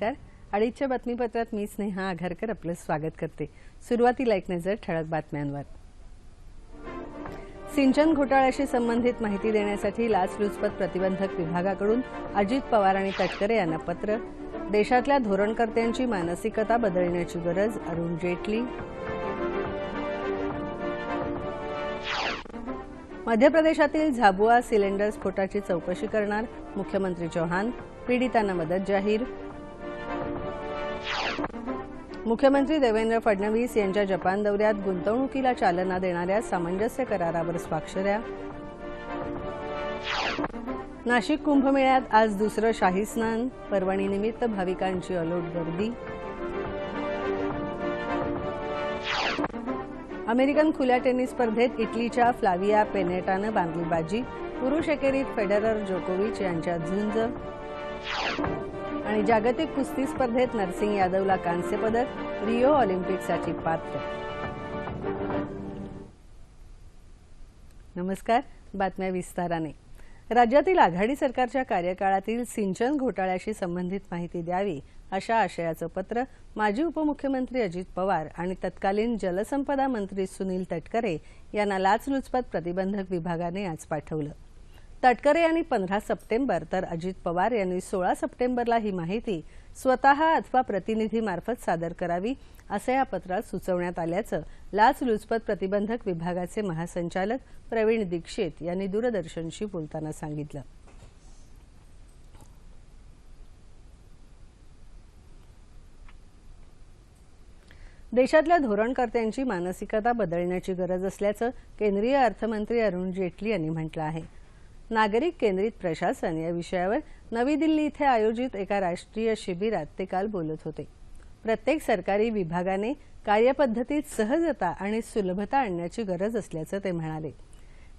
नमस्कार. अडीचच्या बातमीपत्रात मी स्नेहा आघारकर आपलं स्वागत करते. सुरुवातीला एक नजर ठळक बातम्यांवर. सिंचन घोटाळ्याशी संबंधित माहिती देण्यासाठी लाचलुचपत प्रतिबंधक विभागाकडून अजित पवार आणि तटकरे यांना पत्र. देशातल्या धोरणकर्त्यांची मानसिकता बदलण्याची गरज अरुण जेटली. मध्य प्रदेशातील झाबुआ सिलेंडर स्फोटाची चौकशी करणार मुख्यमंत्री चौहान. पीडितांना मदत जाहीर. मुख्यमंत्री देवेंद्र फडणवीस यांच्या जपान दौऱ्यात गुंतवणुकीला चालना देणाऱ्या सामंजस्य करारावर स्वाक्षऱ्या नाशिक कुंभमेळ्यात आज दुसरं शाही स्नान पर्वणीनिमित्त भाविकांची अलोट गर्दी. अमेरिकन खुल्या टेनिस स्पर्धेत इटलीच्या फ्लाविया पेनेटानं बांधली बाजी पुरुष एकेरीत फेडरर जोकोविच यांच्यात झुंज. आणि जागतिक कुस्ती स्पर्धेत नरसिंग यादवला कांस्य पदक रिओ ऑलिम्पिकसाठी पात्र. नमस्कार बातम्या विस्ताराने. राज्यातील आघाडी सरकारच्या कार्यकाळातील सिंचन घोटाळ्याशी संबंधित माहिती द्यावी अशा आशयाचं पत्र माजी उपमुख्यमंत्री अजित पवार आणि तत्कालीन जलसंपदा मंत्री सुनील तटकरे यांना लाचलुचपत प्रतिबंधक विभागाने आज पाठवलं. तटकरे यांनी पंधरा सप्टेंबर तर अजित पवार यांनी सोळा सप्टेंबरला ही माहिती स्वतः अथवा प्रतिनिधीमार्फत सादर करावी असं या पत्रात सुचवण्यात आल्याचं लाचलुचपत प्रतिबंधक विभागाचे महासंचालक प्रवीण दीक्षित यांनी दूरदर्शनशी बोलताना सांगितलं. देशातल्या धोरणकर्त्यांची मानसिकता बदलण्याची गरज असल्याचं केंद्रीय अर्थमंत्री अरुण जेटली यांनी म्हटलं आहे. नागरिक केंद्रित प्रशासन या विषयावर नवी दिल्ली इथे आयोजित एका राष्ट्रीय शिबिरात ते काल बोलत होते. प्रत्येक सरकारी विभागाने कार्यपद्धतीत सहजता आणि सुलभता आणण्याची गरज असल्याचं ते म्हणाले.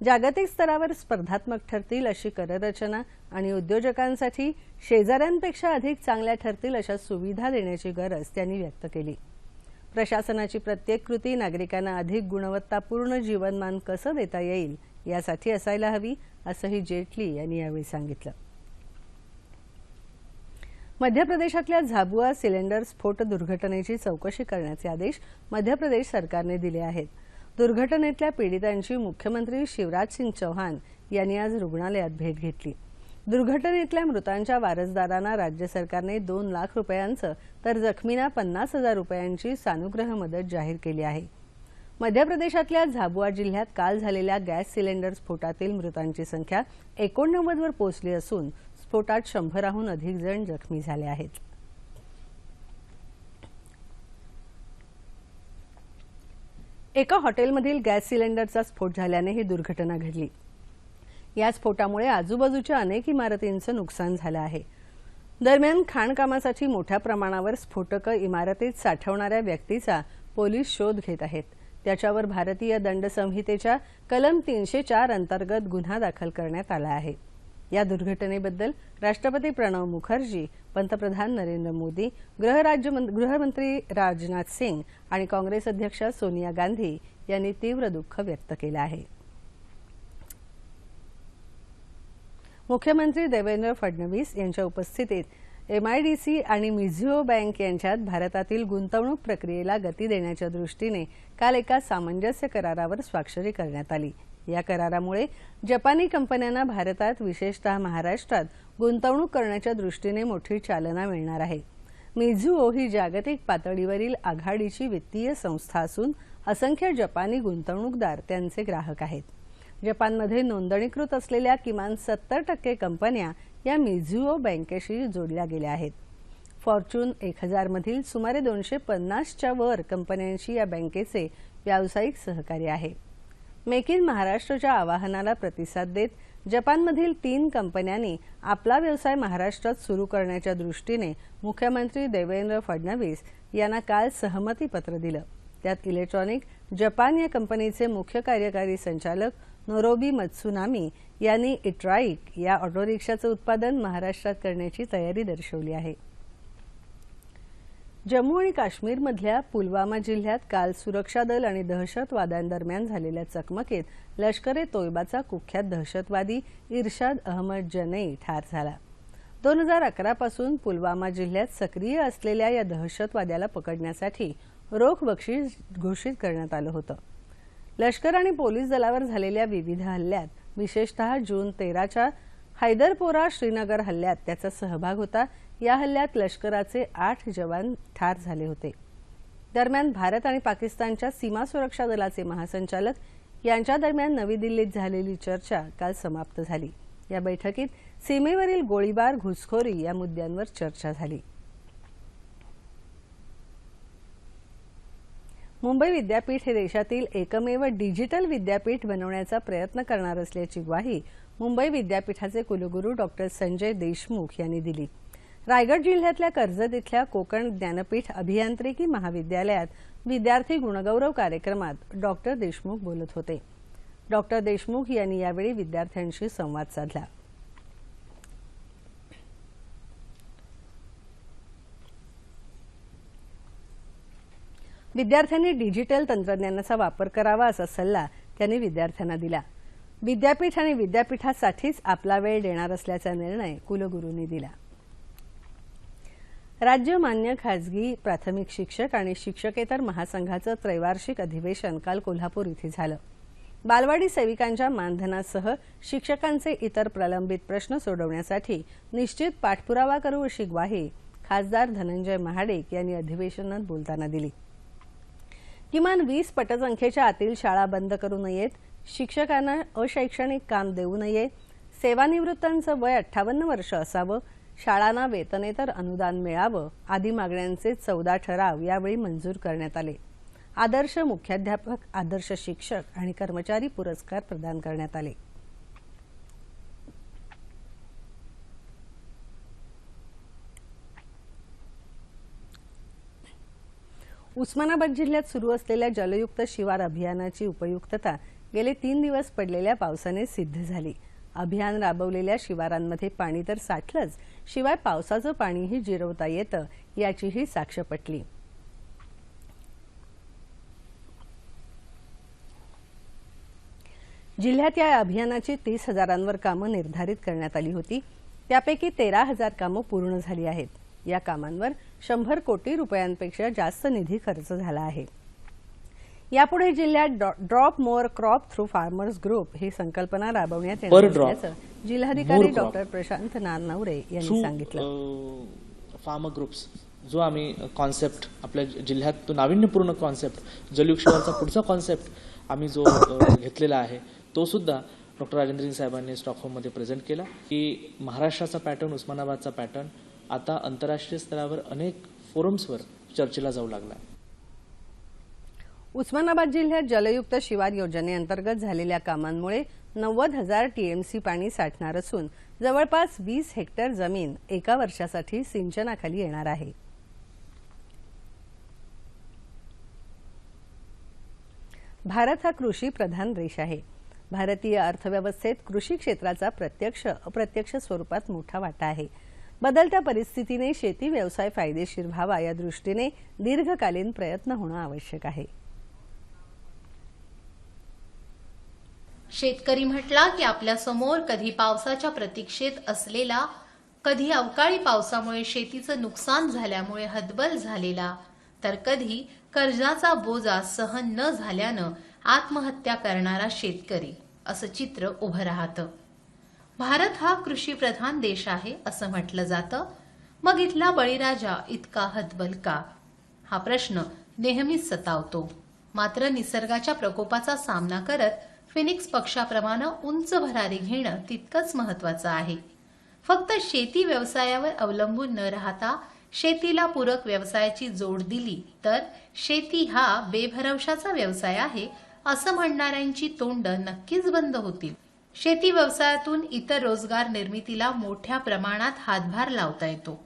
जागतिक स्तरावर स्पर्धात्मक ठरतील अशी कररचना आणि उद्योजकांसाठी शेजाऱ्यांपेक्षा अधिक चांगल्या ठरतील अशा सुविधा देण्याची गरज त्यांनी व्यक्त केली. प्रशासनाची प्रत्येक कृती नागरिकांना अधिक गुणवत्तापूर्ण जीवनमान कसं देता येईल यासाठी असायला हवी असंही जेटली यांनी यावेळी सांगितलं. मध्य प्रदेशातल्या झाबुआ सिलेंडर स्फोट दुर्घटनेची चौकशी करण्याचे आदेश मध्य प्रदेश सरकारने दिले आहेत. दुर्घटनेतल्या पीडितांची मुख्यमंत्री शिवराज सिंग चौहान यांनी आज रुग्णालयात भेट घेतली. दुर्घटनेतल्या मृतांच्या वारसदारांना राज्य सरकारने दोन लाख रुपयांचं तर जखमींना पन्नास हजार रुपयांची सानुग्रह मदत जाहीर केली आहे. मध्य प्रदेशातल्या झाबुआ जिल्ह्यात काल झालेल्या गॅस सिलेंडर स्फोटातील मृतांची संख्या एकोणनव्वदवर पोहोचली असून स्फोटात शंभराहून अधिक जण जखमी झाले आहेत. एका हॉटेलमधील गॅस सिलेंडरचा स्फोट झाल्याने ही दुर्घटना घडली. या स्फोटामुळे आजूबाजूच्या अनेक इमारतींचं नुकसान झालं आहे. दरम्यान खाणकामासाठी मोठ्या प्रमाणावर स्फोटकं इमारतीत साठवणाऱ्या व्यक्तीचा पोलीस शोध घेत आहेत. त्याच्यावर भारतीय दंड संहितेच्या कलम तीनशे चार अंतर्गत गुन्हा दाखल करण्यात आला आहे. या दुर्घटनेबद्दल राष्ट्रपती प्रणव मुखर्जी पंतप्रधान नरेंद्र मोदी गृहराज्य गृहमंत्री राजनाथ सिंग आणि काँग्रेस अध्यक्ष सोनिया गांधी यांनी तीव्र दुःख व्यक्त केलं आहे. मुख्यमंत्री देवेंद्र फडणवीस यांच्या उपस्थितीत एमआयडीसी आणि मिझिओ बँक यांच्यात भारतातील गुंतवणूक प्रक्रियेला गती देण्याच्या दृष्टीने काल एका सामंजस्य करारावर स्वाक्षरी करण्यात आली. या करारामुळे जपानी कंपन्यांना भारतात विशेषतः महाराष्ट्रात गुंतवणूक करण्याच्या दृष्टीने मोठी चालना मिळणार आहे. मिझुओ ही जागतिक पातळीवरील आघाडीची वित्तीय संस्था असून असंख्य जपानी गुंतवणूकदार त्यांचे ग्राहक आहेत. जपानमध्ये नोंदणीकृत असलेल्या किमान सत्तर टक्के कंपन्या या मिझुओ बँकेशी जोडल्या गेल्या आहेत. फॉर्च्यून एक हजारमधील सुमारे दोनशे पन्नासच्या वर कंपन्यांशी या बँकेचे व्यावसायिक सहकार्य आहे. मेक इन महाराष्ट्रच्या आवाहनाला प्रतिसाद देत जपानमधील तीन कंपन्यांनी आपला व्यवसाय महाराष्ट्रात सुरू करण्याच्या दृष्टीने मुख्यमंत्री देवेंद्र फडणवीस यांना काल सहमतीपत्र दिलं. त्यात इलेक्ट्रॉनिक जपान या कंपनीचे मुख्य कार्यकारी संचालक नोरोबी मत्सुनामी यांनी इट्राईक या ऑटो रिक्षाचं उत्पादन महाराष्ट्रात करण्याची तयारी दर्शवली आहे. जम्मू आणि काश्मीरमधल्या पुलवामा जिल्ह्यात काल सुरक्षा दल आणि दहशतवाद्यांदरम्यान झालेल्या चकमकीत लष्कर ए तोयबाचा कुख्यात दहशतवादी इर्शाद अहमद जनई ठार झाला. दोन हजार अकरापासून पुलवामा जिल्ह्यात सक्रिय असलेल्या या दहशतवाद्याला पकडण्यासाठी रोख बक्षीस घोषित करण्यात आलं होतं. लष्कर आणि पोलीस दलावर झालेल्या विविध हल्ल्यात विशेषतः जून तेराच्या हैदरपोरा श्रीनगर हल्ल्यात त्याचा सहभाग होता. या हल्ल्यात लष्कराचे आठ जवान ठार झाले होते. दरम्यान भारत आणि पाकिस्तानच्या सीमा सुरक्षा दलाचे महासंचालक यांच्या दरम्यान नवी दिल्लीत झालेली चर्चा काल समाप्त झाली. या बैठकीत सीमेवरील गोळीबार घुसखोरी या मुद्द्यांवर चर्चा झाली. मुंबई विद्यापीठ हे देशातील एकमेव डिजिटल विद्यापीठ बनवण्याचा प्रयत्न करणार असल्याची ग्वाही मुंबई विद्यापीठाचे कुलगुरू डॉक्टर संजय देशमुख यांनी दिली. रायगड जिल्ह्यातल्या कर्जत इथल्या कोकण ज्ञानपीठ अभियांत्रिकी महाविद्यालयात विद्यार्थी गुणगौरव कार्यक्रमात डॉक्टर देशमुख बोलत होते. डॉक्टर देशमुख यांनी यावेळी विद्यार्थ्यांशी संवाद साधला. विद्यार्थ्यांनी डिजिटल तंत्रज्ञानाचा वापर करावा असा सल्ला त्यांनी विद्यार्थ्यांना दिला. विद्यापीठ आणि विद्यापीठासाठीच आपला वेळ देणार असल्याचा निर्णय कुलगुरूंनी दिला. राज्य मान्य खाजगी प्राथमिक शिक्षक आणि शिक्षकेतर महासंघाचं त्रैवार्षिक अधिवेशन काल कोल्हापूर इथे झालं. बालवाडी सेविकांच्या मानधनासह शिक्षकांचे इतर प्रलंबित प्रश्न सोडवण्यासाठी निश्चित पाठपुरावा करू अशी ग्वाही खासदार धनंजय महाडिक यांनी अधिवेशनात बोलताना दिली. किमान वीस पटसंख्येच्या आतील शाळा बंद करू नयेत. शिक्षकांना अशैक्षणिक काम देऊ नये. सेवानिवृत्तांचं वय अठ्ठावन्न वर्ष असावं. शाळांना वेतनेतर अनुदान मिळावं. आदी मागण्यांचे चौदा ठराव यावेळी मंजूर करण्यात आले. आदर्श मुख्याध्यापक आदर्श शिक्षक आणि कर्मचारी पुरस्कार प्रदान करण्यात आले. उस्मानाबाद जिल्ह्यात सुरू असलेल्या जलयुक्त शिवार अभियानाची उपयुक्तता गेले तीन दिवस पडलेल्या पावसाने सिद्ध झाली. अभियान राबवलेल्या शिवारांमध्ये पाणी तर साठलंच शिवाय पावसाचं पाणीही जिरवता येतं याचीही साक्ष पटली. जिल्ह्यात या अभियानाची तीस हजारांवर कामं निर्धारित करण्यात आली होती. त्यापैकी तेरा हजार कामं पूर्ण झाली आहेत. या कामांवर शंभर कोटी रुपयांपेक्षा जास्त निधी खर्च झाला आहे यापुढे जिल्ह्यात drop more crop through farmers group ही संकल्पना राबवण्यात येणार. असल्याचं जिल्हाधिकारी. डॉक्टर प्रशांत नारनवरे यांनी सांगितलं फार्मर ग्रुप्स जो आम्ही कॉन्सेप्ट आपल्या जिल्ह्यात तो नाविन्यपूर्ण कॉन्सेप्ट जलयुक्षवाचा पुढचा कॉन्सेप्ट आम्ही जो घेतलेला आहे तो सुद्धा डॉक्टर राजेंद्र साहेबांनी स्टॉकहोममध्ये प्रेझेंट केला की महाराष्ट्राचा पॅटर्न उस्मानाबादचा पॅटर्न आता आंतरराष्ट्रीय स्तरावर अनेक फोरम्सवर चर्चेला जाऊ लागला उस्मानाबाद जिल्ह्यात जलयुक्त शिवार योजनेअंतर्गत झालेल्या कामांमुळे नव्वद हजार टीएमसी पाणी साठणार असून जवळपास वीस हेक्टर जमीन एका वर्षासाठी सिंचनाखाली येणार आहे. भारत हा कृषी प्रधान देश आहे. भारतीय अर्थव्यवस्थेत कृषी क्षेत्राचा प्रत्यक्ष अप्रत्यक्ष स्वरूपात मोठा वाटा आहे. बदलत्या परिस्थितीने शेती व्यवसाय फायदेशीर व्हावा या दृष्टीने दीर्घकालीन प्रयत्न होणं आवश्यक आहे. शेतकरी म्हटला की आपल्यासमोर कधी पावसाच्या प्रतीक्षेत असलेला कधी अवकाळी पावसामुळे शेतीचं नुकसान झाल्यामुळे हतबल झालेला तर कधी कर्जाचा बोजा सहन न झाल्यानं आत्महत्या करणारा शेतकरी असं चित्र उभं राहतं. भारत हा कृषीप्रधान देश आहे असं म्हटलं जातं. मग इथला बळीराजा इतका हतबल का? हा प्रश्न नेहमीच सतावतो. मात्र निसर्गाच्या प्रकोपाचा सामना करत फिनिक्स पक्षाप्रमाणे उंच भरारी घेणं तितकंच महत्वाचं आहे. फक्त शेती व्यवसायावर अवलंबून न राहता शेतीला पूरक व्यवसायाची जोड दिली तर शेती हा बेभरवशाचा व्यवसाय आहे असं म्हणणाऱ्यांची तोंड नक्कीच बंद होतील. शेती व्यवसायातून इतर रोजगार निर्मितीला मोठ्या प्रमाणात हातभार लावता येतो.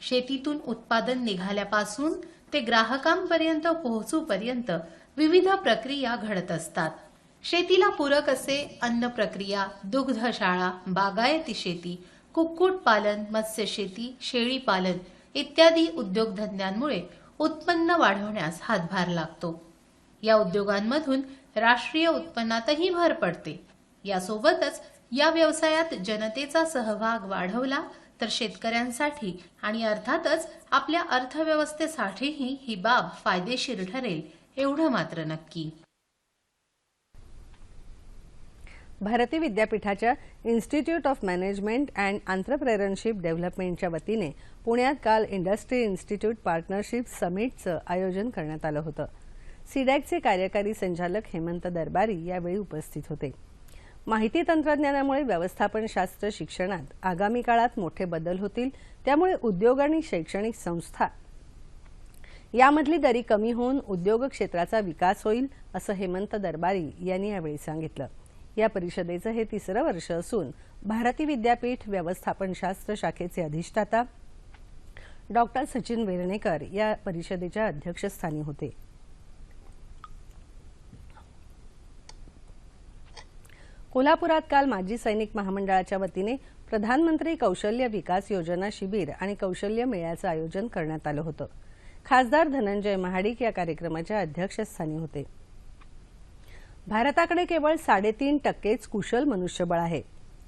शेतीतून उत्पादन निघाल्यापासून ते ग्राहकांपर्यंत पोहोचूपर्यंत विविध प्रक्रिया घडत असतात. शेतीला पूरक असे अन्न प्रक्रिया दुग्धशाळा बागायती शेती कुक्कुटपालन मत्स्यशेती शेळीपालन इत्यादी उद्योगधंद्यांमुळे उत्पन्न वाढवण्यास हातभार लागतो. या उद्योगांमधून राष्ट्रीय उत्पन्नातही भर पडते. यासोबतच या व्यवसायात जनतेचा सहभाग वाढवला तर शेतकऱ्यांसाठी आणि अर्थातच आपल्या अर्थव्यवस्थेसाठीही ही बाब फायदेशीर ठरेल एवढं मात्र नक्की. भारती विद्यापीठाच्या institute of management and entrepreneurship डेव्हलपमेंटच्या वतीने पुण्यात काल इंडस्ट्री इन्स्टिट्यूट पार्टनरशिप समिटचं आयोजन करण्यात आलं होतं. सिडॅकचे कार्यकारी संचालक हेमंत दरबारी यावेळी उपस्थित होते. माहिती तंत्रज्ञानामुळे व्यवस्थापनशास्त्र शिक्षणात आगामी काळात मोठे बदल होतील त्यामुळे उद्योग आणि शैक्षणिक संस्था यामधली दरी कमी होऊन उद्योग क्षेत्राचा विकास होईल असं हेमंत दरबारी यांनी यावेळी सांगितलं. या परिषदेचं हे तिसरं वर्ष असून भारती विद्यापीठ व्यवस्थापनशास्त्र शाखेचे अधिष्ठाता डॉक्टर सचिन वेर्णेकर या परिषदेच्या अध्यक्षस्थानी होते. कोल्हापुरात काल माजी सैनिक महामंडळाच्या वतीने प्रधानमंत्री कौशल्य विकास योजना शिबिर आणि कौशल्य मेळ्याचं आयोजन करण्यात आलं होतं. खासदार धनंजय महाडिक या कार्यक्रमाच्या अध्यक्षस्थानी होते. भारताकडे केवळ साडेतीन टक्केच कुशल मनुष्यबळ आहे.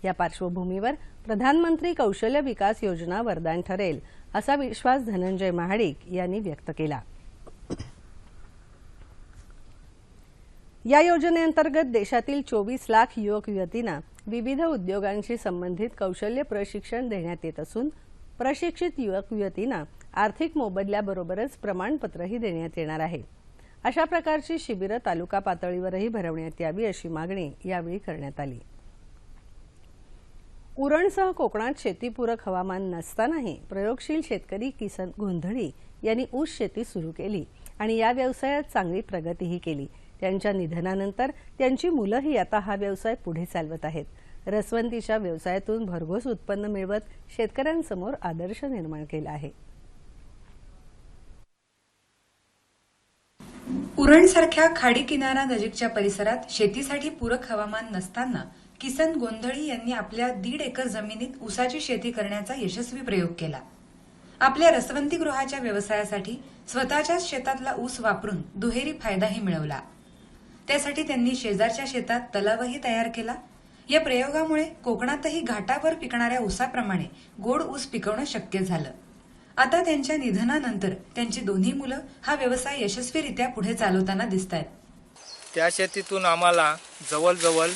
या पार्श्वभूमीवर प्रधानमंत्री कौशल्य विकास योजना वरदान ठरेल असा विश्वास धनंजय महाडिक यांनी व्यक्त केला. या योजनेअंतर्गत देशातील चोवीस लाख युवक युवतींना विविध उद्योगांशी संबंधित कौशल्य प्रशिक्षण देण्यात येत असून प्रशिक्षित युवक युवतींना आर्थिक मोबदल्याबरोबरच प्रमाणपत्रही देण्यात येणार आहे. अशा प्रकारची शिबिरं तालुका पातळीवरही भरवण्यात यावी अशी मागणी यावेळी करण्यात आली. उरणसह कोकणात शेतीपूरक हवामान नसतानाही प्रयोगशील शेतकरी किसन गोंधळी यांनी ऊस शेती सुरू केली आणि या व्यवसायात चांगली प्रगतीही केली. त्यांच्या निधनानंतर त्यांची मुलंही आता हा व्यवसाय पुढे चालवत आहेत. रसवंतीच्या व्यवसायातून भरघोस उत्पन्न मिळवत शेतकऱ्यांसमोर आदर्श निर्माण केला आहे. उरणसारख्या खाडी किनारा नजीकच्या परिसरात शेतीसाठी पूरक हवामान नसताना किसन गोंधळी यांनी आपल्या दीड एकर जमिनीत ऊसाची शेती करण्याचा यशस्वी प्रयोग केला. आपल्या रसवंती गृहाच्या व्यवसायासाठी स्वतःच्याच शेतातला ऊस वापरून दुहेरी फायदाही मिळवला. त्यासाठी त्यांनी शेजारच्या शेतात तलावही तयार केला. या प्रयोगामुळे कोकणातही घाटावर पिकणाऱ्या ऊसाप्रमाणे गोड ऊस पिकवणं शक्य झालं. आता त्यांच्या निधनानंतर त्यांची दोन्ही मुलं हा व्यवसाय यशस्वीरित्या पुढे चालवताना दिसत आहेत त्या शेतीतून आम्हाला जवळजवळ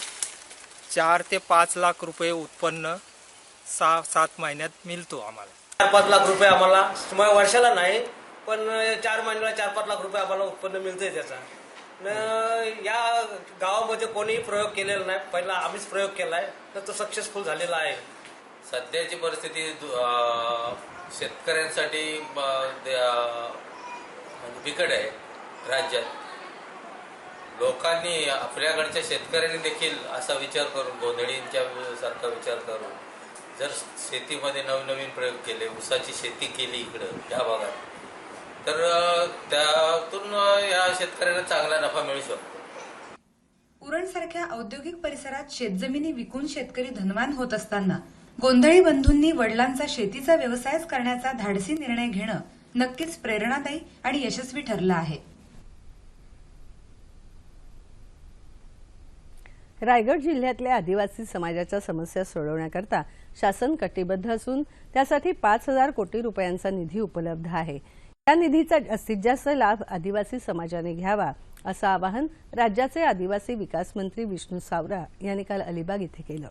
चार ते पाच लाख रुपये उत्पन्न सहा सात महिन्यात मिळतो आम्हाला. चार पाच लाख रुपये आम्हाला वर्षाला नाही पण चार महिन्याला चार पाच लाख रुपये आम्हाला उत्पन्न मिळतंय त्याचा. न या गावामध्ये कोणीही प्रयोग केलेला नाही. पहिला आम्हीच प्रयोग केलाय. तर तो सक्सेसफुल झालेला आहे. सध्याची परिस्थिती दु- अं, शेतकऱ्यांसाठी अं, म्हणजे बिकट आहे राज्यात. लोकांनी आपल्याकडच्या शेतकऱ्यांनी देखील असा विचार करून गोंधळींच्या सारखा विचार करून जर शेतीमध्ये नवनवीन प्रयोग केले ऊसाची शेती केली इकडं या भागात तर त्यातून या शेतकऱ्यांना चांगला नफा मिळू शकतो. उरणसारख्या औद्योगिक परिसरात शेतजमिनी विकून शेतकरी धनवान होत असताना गोंधळी बंधूंनी वडिलांचा शेतीचा व्यवसायच करण्याचा धाडसी निर्णय घेणं नक्कीच प्रेरणादायी आणि यशस्वी ठरलं आहे. रायगड जिल्ह्यातल्या आदिवासी समाजाच्या समस्या सोडवण्याकरता शासन कटिबद्ध असून त्यासाठी पाच हजार कोटी रुपयांचा निधी उपलब्ध आहे. या निधीचा जास्तीत जास्त लाभ आदिवासी समाजाने घ्यावा असं आवाहन राज्याचे आदिवासी विकास मंत्री विष्णू सावरा यांनी काल अलिबाग इथे केलं.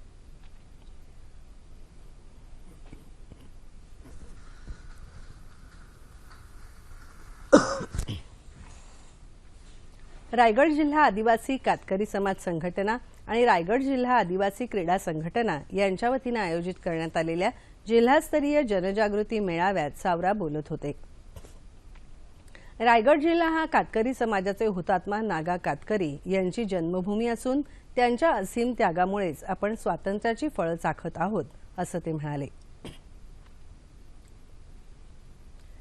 रायगड जिल्हा आदिवासी कातकरी समाज संघटना आणि रायगड जिल्हा आदिवासी क्रीडा संघटना यांच्या वतीनं आयोजित करण्यात आलेल्या जिल्हास्तरीय जनजागृती मेळाव्यात सावरा बोलत होते. रायगड जिल्हा हा कातकरी समाजाचे हुतात्मा नागा कातकरी यांची जन्मभूमी असून त्यांच्या असीम त्यागामुळेच आपण स्वातंत्र्याची फळं चाखत आहोत असं ते म्हणाले.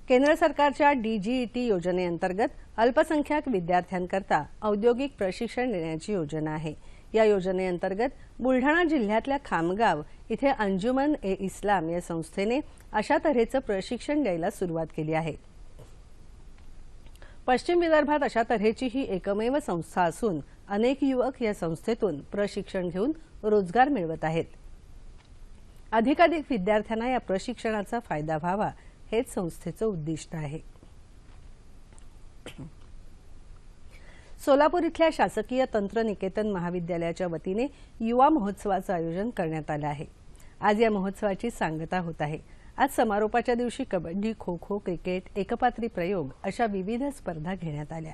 केंद्र सरकारच्या डीजीईटी योजनेअंतर्गत अल्पसंख्याक विद्यार्थ्यांकरता औद्योगिक प्रशिक्षण देण्याची योजना आहे. या योजनेअंतर्गत बुलढाणा जिल्ह्यातल्या खामगाव इथे अंजुमन ए इस्लाम या संस्थेने अशा तऱ्हेचं प्रशिक्षण द्यायला सुरुवात केली आहे. पश्चिम विदर्भात अशा तऱ्हेची ही एकमेव संस्था असून अनेक युवक या संस्थेतून प्रशिक्षण घेऊन रोजगार मिळवत आहेत. अधिकाधिक विद्यार्थ्यांना या प्रशिक्षणाचा फायदा व्हावा हेच संस्थेचं उद्दिष्ट आहे. सोलापूर इथल्या शासकीय तंत्रनिकेतन महाविद्यालयाच्या वतीने युवा महोत्सवाचं आयोजन करण्यात आलं आहे. आज या महोत्सवाची सांगता होत आहे. आज समारोपाच्या दिवशी कबड्डी खो खो क्रिकेट एकपात्री प्रयोग अशा विविध स्पर्धा घेण्यात आल्या.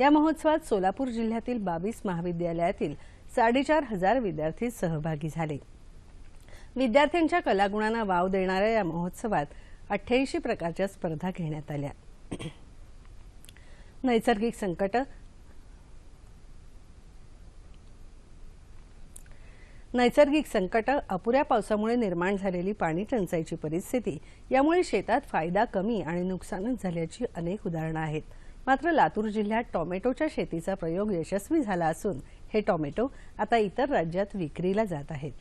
या महोत्सवात सोलापूर जिल्ह्यातील बावीस महाविद्यालयातील साडेचार हजार विद्यार्थी सहभागी झाले. विद्यार्थ्यांच्या कलागुणांना वाव देणाऱ्या या महोत्सवात अठ्ठ्याऐंशी प्रकारच्या स्पर्धा घेण्यात आल्या. नैसर्गिक संकट नैसर्गिक संकट अपुऱ्या पावसामुळे निर्माण झालेली पाणी टंचाईची परिस्थिती यामुळे शेतात फायदा कमी आणि नुकसानच झाल्याची अनेक उदाहरणं आहेत. मात्र लातूर जिल्ह्यात टोमॅटोच्या शेतीचा प्रयोग यशस्वी झाला असून हे टोमॅटो आता इतर राज्यात विक्रीला जात आहेत.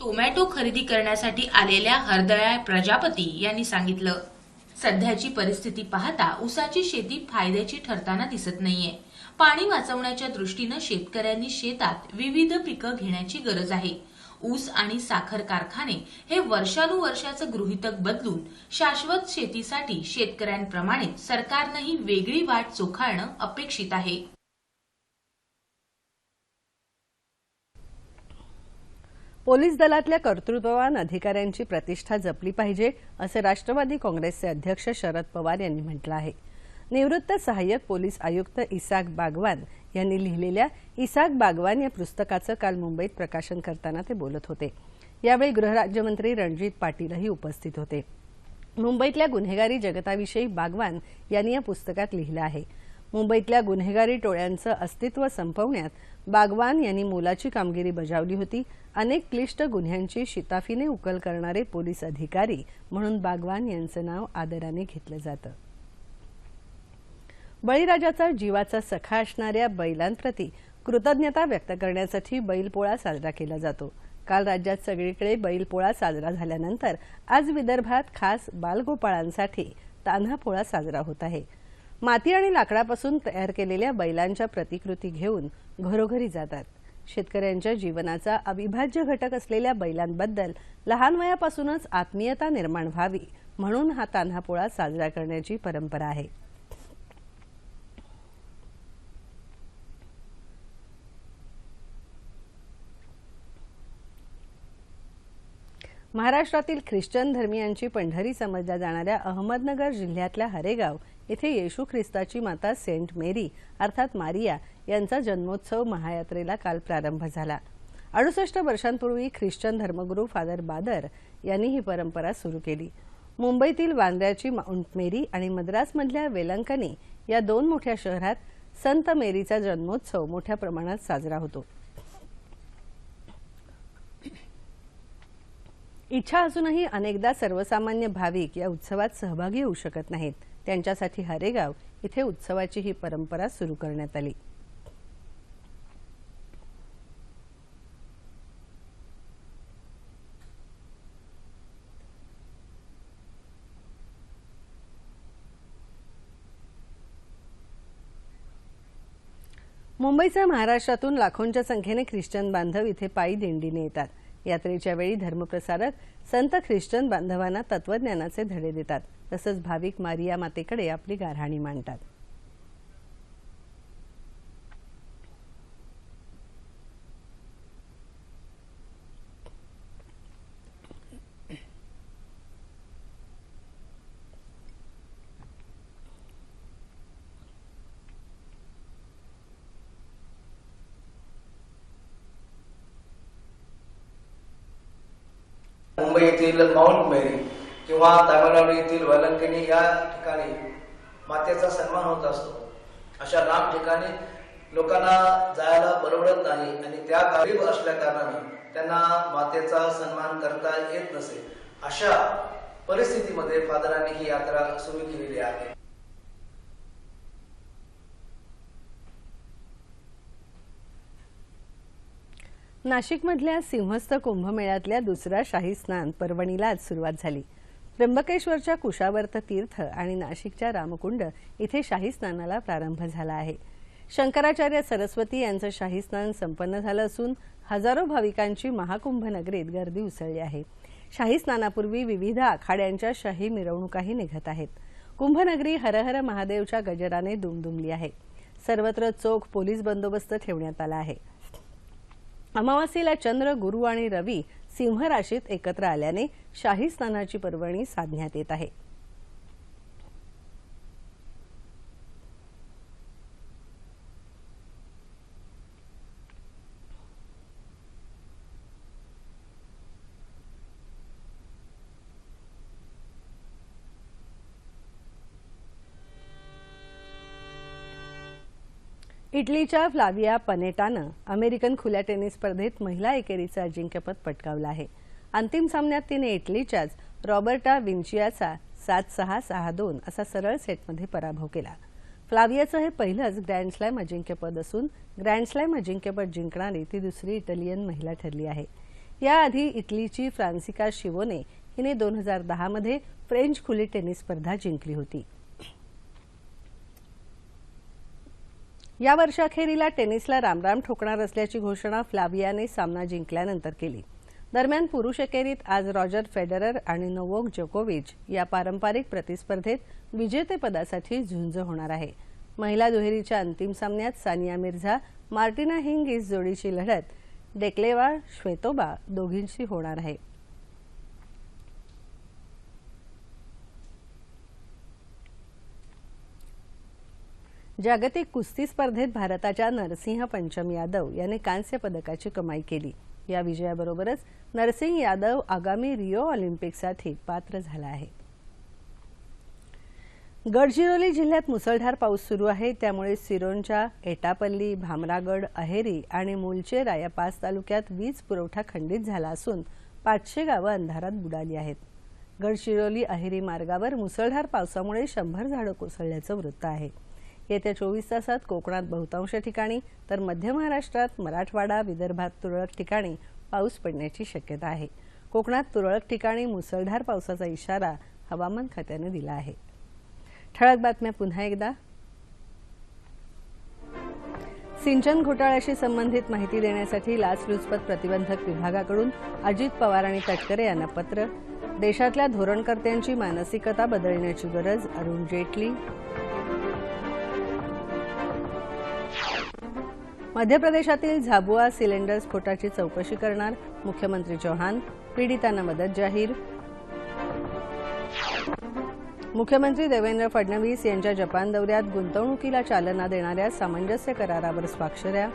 टोमॅटो खरेदी करण्यासाठी आलेल्या हरदळा प्रजापती यांनी सांगितलं. सध्याची परिस्थिती पाहता ऊसाची शेती फायद्याची ठरताना दिसत नाहीये. पाणी वाचवण्याच्या दृष्टीनं शेतकऱ्यांनी शेतात विविध पिकं घेण्याची गरज आहे. ऊस आणि साखर कारखाने हे वर्षानुवर्षाचं गृहितक बदलून शाश्वत शेतीसाठी शेतकऱ्यांप्रमाणे सरकारनंही वेगळी वाट चोखाळणं अपेक्षित आहे. पोलीस दलातल्या कर्तृत्ववान अधिकाऱ्यांची प्रतिष्ठा जपली पाहिजे असं राष्ट्रवादी काँग्रेसचे अध्यक्ष शरद पवार यांनी म्हटलं आहे. निवृत्त सहाय्यक पोलीस आयुक्त इसाक बागवान यांनी लिहिलेल्या इसाक बागवान या पुस्तकाचं काल मुंबईत प्रकाशन करताना ते बोलत होते. यावेळी गृहराज्यमंत्री रणजित पाटीलही उपस्थित होते. मुंबईतल्या गुन्हेगारी जगताविषयी बागवान यांनी या पुस्तकात लिहिलं आहे. मुंबईतल्या गुन्हेगारी टोळ्यांचं अस्तित्व संपवण्यात बागवान यांनी मोलाची कामगिरी बजावली होती. अनेक क्लिष्ट गुन्ह्यांची शिताफीने उकल करणारे पोलीस अधिकारी म्हणून बागवान यांचं नाव आदराने घेतलं जातं. बळीराजाचा जीवाचा सखा असणाऱ्या बैलांप्रती कृतज्ञता व्यक्त करण्यासाठी बैलपोळा साजरा केला जातो. काल राज्यात सगळीकडे बैलपोळा साजरा झाल्यानंतर आज विदर्भात खास बालगोपाळांसाठी तान्हा पोळा साजरा होत आहे. माती आणि लाकडापासून तयार केलेल्या बैलांच्या प्रतिकृती घेऊन घरोघरी जातात. शेतकऱ्यांच्या जीवनाचा अविभाज्य घटक असलेल्या बैलांबद्दल लहान वयापासूनच आत्मीयता निर्माण व्हावी म्हणून हा तान्हापोळा साजरा करण्याची परंपरा आहे. महाराष्ट्रातील ख्रिश्चन धर्मियांची पंढरी समजल्या जाणाऱ्या अहमदनगर जिल्ह्यातल्या हरेगाव येथे येशू ख्रिस्ताची माता सेंट मेरी अर्थात मारिया यांचा जन्मोत्सव महायात्रेला काल प्रारंभ झाला. अडुसष्ट वर्षांपूर्वी ख्रिश्चन धर्मगुरू फादर बादर यांनी ही परंपरा सुरू केली. मुंबईतील वांद्र्याची माउंट मेरी आणि मद्रासमधल्या वेलंकनी या दोन मोठ्या शहरात संत मेरीचा जन्मोत्सव मोठ्या प्रमाणात साजरा होतो. इच्छा असूनही अनेकदा सर्वसामान्य भाविक या उत्सवात सहभागी होऊ शकत नाहीत. त्यांच्यासाठी हरेगाव इथे उत्सवाची ही परंपरा सुरू करण्यात आली. मुंबईसह महाराष्ट्रातून लाखोंच्या संख्येने ख्रिश्चन बांधव इथे पायी दिंडीने येतात. यात्रेच्या वेळी धर्मप्रसारक संत ख्रिश्चन बांधवांना तत्वज्ञानाचे धडे देतात. तसंच भाविक मारिया मातेकडे आपली गारहाणी मांडतात. मुंबई येथील माउंट मेरी किंवा तामिळनाडू येथील वलंकणी या ठिकाणी मातेचा सन्मान होत असतो. अशा लांब ठिकाणी लोकांना जायला परवडत नाही आणि त्या गरीब असल्या कारणाने त्यांना मातेचा सन्मान करता येत नसे. अशा परिस्थितीमध्ये फादरांनी ही यात्रा सुरू केलेली आहे. नाशिकमधल्या सिंहस्थ कुंभमेळ्यातल्या दुसऱ्या शाही स्नान पर्वणीला आज सुरुवात झाली. त्र्यंबकेश्वरच्या कुशावर्त तीर्थ आणि नाशिकच्या रामकुंड इथे शाही स्नानाला प्रारंभ झाला आहे. शंकराचार्य सरस्वती यांचं शाही स्नान संपन्न झालं असून हजारो भाविकांची महाकुंभ नगरीत गर्दी उसळली आहे. शाही स्नानापूर्वी विविध आखाड्यांच्या शाही मिरवणुकाही निघत आहेत. कुंभनगरी हरहर महादेवच्या गजराने दुमदुमली आहे. सर्वत्र चोख पोलीस बंदोबस्त ठेवण्यात आला आहे. अमावास्येला चंद्र गुरु आणि रवी सिंह राशीत एकत्र आल्याने शाही स्नानाची पर्वणी साधण्यात येत आहे. इटलीच्या फ्लाविया पनेटानं अमेरिकन खुल्या टेनिस स्पर्धेत महिला एकेरीचं अजिंक्यपद पटकावलं आहे. अंतिम सामन्यात तिने इटलीच्याच रॉबर्टा विंचियाचा सात सहा सहा दोन असा सरळ सेटमध्ये पराभव केला. फ्लावियाचं हे पहिलंच ग्रँडस्लॅम अजिंक्यपद असून ग्रँडस्लॅम अजिंक्यपद जिंकणारी ती दुसरी इटालियन महिला ठरली आहे. याआधी इटलीची फ्रान्सिका शिवोने हिने दोन हजार दहामध्ये फ्रेंच खुली टेनिस स्पर्धा जिंकली होती. या वर्षाखेरीला टेनिसला रामराम ठोकणार असल्याची घोषणा फ्लावियाने सामना जिंकल्यानंतर केली. दरम्यान पुरुष एकेरीत आज रॉजर फेडरर आणि नोवोक जोकोविच या पारंपरिक प्रतिस्पर्धेत विजेतेपदासाठी झुंज होणार आहे. महिला दुहेरीच्या अंतिम सामन्यात सानिया मिर्झा मार्टिना हिंगीस जोडीची लढत डेक्लेवा श्वेतोबा दोघींशी होणार आहे. जागतिक कुस्ती स्पर्धेत भारताच्या नरसिंह पंचम यादव याने कांस्य पदकाची कमाई केली. या विजयाबरोबरच नरसिंह यादव आगामी रिओ ऑलिम्पिकसाठी पात्र झाला आहे. गडचिरोली जिल्ह्यात मुसळधार पाऊस सुरू आहे. त्यामुळे सिरोंच्या एटापल्ली भामरागड अहेरी आणि मुलचेरा या पाच तालुक्यात वीज पुरवठा खंडित झाला असून पाचशे गावं अंधारात बुडाली आहेत. गडचिरोली अहेरी मार्गावर मुसळधार पावसामुळे शंभर झाडं कोसळल्याचं वृत्त आहे. येत्या चोवीस तासात कोकणात बहुतांश ठिकाणी तर मध्य महाराष्ट्रात मराठवाडा विदर्भात तुरळक ठिकाणी पाऊस पडण्याची शक्यता आहे. कोकणात तुरळक ठिकाणी मुसळधार पावसाचा इशारा हवामान खात्याने दिला आहे. ठळक बातम्या पुन्हा एकदा. सिंचन घोटाळ्याशी संबंधित माहिती देण्यासाठी लाचलुचपत प्रतिबंधक विभागाकडून अजित पवार आणि तटकरे यांना पत्र. देशातल्या धोरणकर्त्यांची मानसिकता बदलण्याची गरज अरुण जेटली. मध्य प्रदेशातील झाबुआ सिलेंडर स्फोटाची चौकशी करणार मुख्यमंत्री चौहान पीडितांना मदत जाहीर. मुख्यमंत्री देवेंद्र फडणवीस यांच्या जपान दौऱ्यात गुंतवणुकीला चालना देणाऱ्या सामंजस्य करारावर स्वाक्षऱ्या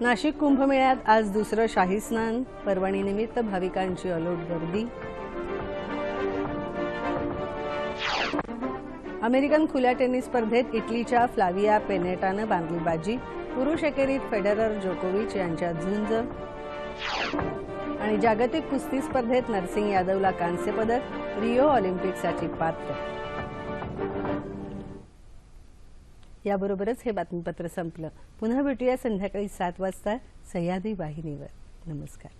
नाशिक कुंभमेळ्यात आज दुसरं शाही स्नान पर्वणीनिमित्त भाविकांची अलोट गर्दी. अमेरिकन खुल्या टेनिस स्पर्धेत इटलीच्या फ्लाविया पेनेटानं बांधली बाजी. पुरुष एकेरीत फेडरर जोकोविच यांच्या झुंज. आणि जागतिक कुस्ती स्पर्धेत नरसिंग यादवला कांस्य पदक रिओ ऑलिम्पिकसाठी पात्र. याबरोबरच हे बातमीपत्र संपलं. पुन्हा भेटूया संध्याकाळी सात वाजता सह्याद्री वाहिनीवर. नमस्कार.